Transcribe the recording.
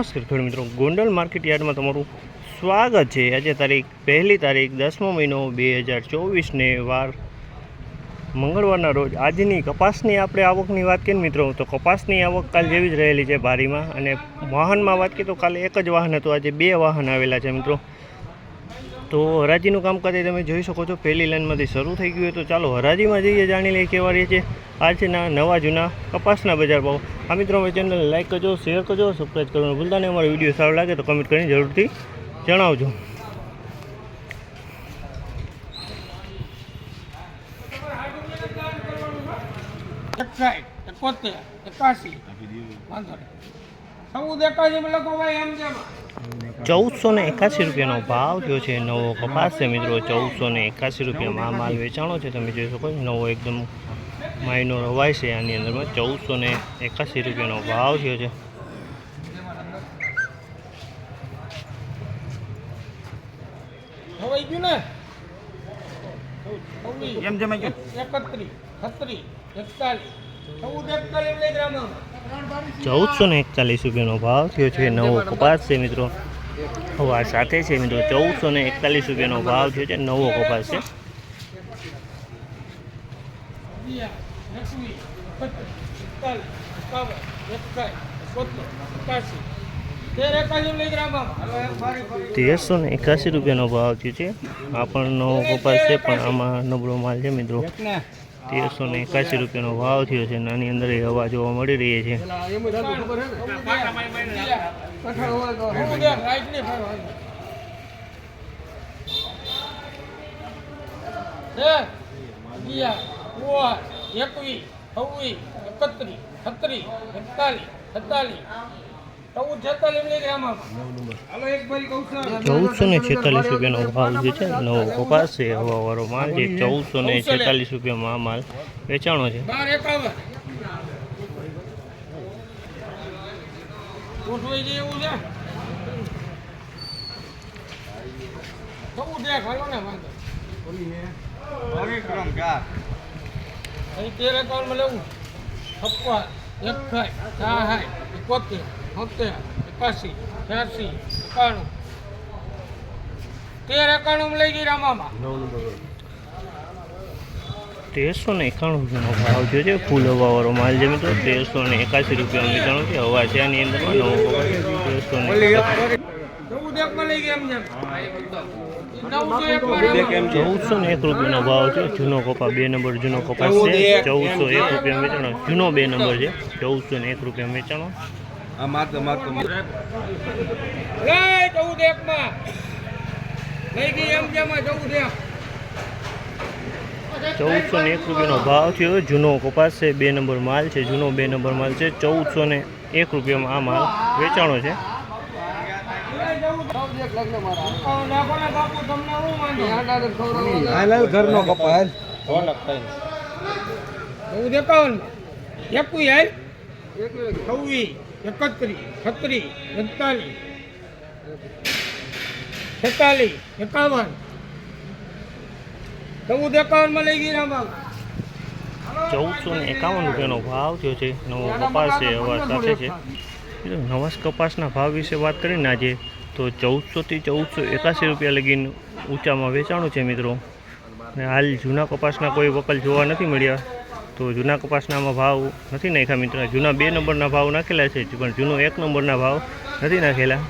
નમસ્કાર ખેડૂત મિત્રો. ગોંડલ માર્કેટ યાર્ડમાં તમારું સ્વાગત છે. આજે તારીખ પહેલી તારીખ દસમો મહિનો બે હજાર ચોવીસને વાર મંગળવારના રોજ. આજની કપાસની આપણે આવકની વાત કરીએ મિત્રો, તો કપાસની આવક કાલ જેવી જ રહેલી છે બારીમાં અને વાહનમાં વાત કરીએ તો કાલે એક જ વાહન હતું. આજે બે વાહન આવેલા છે મિત્રો. તો હરાજીનું કામકાજ એ તમે જોઈ શકો છો, પહેલી લાઇનમાંથી શરૂ થઈ ગયું તો ચાલો હરાજીમાં જઈએ, જાણી લઈએ કેવા રહે છે આજના નવા જૂના કપાસના બજાર ભાવ. આ મિત્રો, અમારી ચેનલને લાઈક કરજો, શેર કરજો સબસ્ક્રાઈબ કરવાનું ભૂલતા નહીં. અમારો વીડિયો સારો લાગે તો કમેન્ટ કરીને જરૂરથી જણાવજો. એકાસી વાંધો નહીં. સૌ માં લખો ભાઈ, એમ જેમ ચૌદસો ને એકાસી રૂપિયાનો ભાવ થયો છે નવો કપાસ છે મિત્રો ચૌદસો ને એકાસી રૂપિયામાં માલ વેચાણો છે. તમે જોઈ શકો નવો એકદમ માયનો રવાય છે. આની અંદરમાં ચૌદસો ને એકાસી રૂપિયાનો ભાવ થયો છે. હવે ગયું ને? એમ જમાઈ ગયું. એકત્રીસ છત્રીસ એકતાલીસ ચૌદ એકતાલીસ ચૌદસો ને એકતાલીસ રૂપિયાનો ભાવ થયો છે. નવો કપાસ છે મિત્રો. હવા સાથે છે મિત્રો, ચૌદસો ને એકતાલીસ રૂપિયાનો ભાવ છે, નવો કપાસ છે. તેરસો ને એકાસી રૂપિયાનો ભાવ થયો છે. આ પણ નવો કપાસ છે, પણ આમાં નબળો માલ છે મિત્રો. તેરસો ને એકાસી રૂપિયાનો ભાવ થયો છે નાની અંદર હવા જોવા મળી રહી છે. એકવીસ, છવ્વીસ, એકત્રીસ, છત્રીસ, એકતાલીસ, છેતાલીસ ચૌદસો ને છેતાલીસ રૂપિયાનો ભાવ જે છે નવો કપાસ છે હવાવાળો માલ જે ચૌદસો ને છેતાલીસ રૂપિયામાં આ માલ વેચાણો છે. એકાવન. એવું છે? તેર એકાવનમાં લેવું છપ્પન એકસાઠ સાઠ એકોતેર છોતેર એકાસી છ્યાસી એકાણું. તેર એકાણું લઈ ગઈ રામામાં. તેરસો ને એકાણું રૂપિયાનો ભાવ જે છે ફૂલ હવાવાળો માલ જેમ મિત્રો. તેરસો ને એકાસી રૂપિયાનો વેચાણો છે હવા છે આની અંદર નવો તેરસો ને ચૌદસો ને એક રૂપિયાનો ભાવ છે. જૂનો કપા બે નંબર જૂનો કપાસ છે. ચૌદસો એક રૂપિયા વેચાણો. જૂનો બે નંબર છે. ચૌદસો ને એક રૂપિયા વેચાણો. ચૌદ એકમાં લઈ ગઈ એમ જેમ ચૌદ એક. ચૌદસો ને એક રૂપિયાનો ભાવ થયો. જૂનો કપાસ છે બે નંબર માલ છે. જૂનો બે નંબર માલ છે. ચૌદસો ને એક રૂપિયામાં આ માલ વેચાણો છે. એકતાલીસ એકાવન ચૌદ એકાવનમાં લઈ ગઈ ચૌદસો ને એકાવન રૂપિયાનો ભાવ થયો છે. નવો કપાસ છે હવા સાથે છે. નવાસ કપાસના ભાવ વિશે વાત કરીને આજે તો ચૌદસોથી ચૌદસો એકાસી રૂપિયા લગીને ઊંચામાં વેચાણું છે મિત્રો. અને હાલ જૂના કપાસના કોઈ વકલ જોવા નથી મળ્યા. તો જૂના કપાસનામાં ભાવ નથી નાખ્યા મિત્રો. જૂના બે નંબરના ભાવ નાખેલા છે, પણ જૂનો એક નંબરના ભાવ નથી નાખેલા.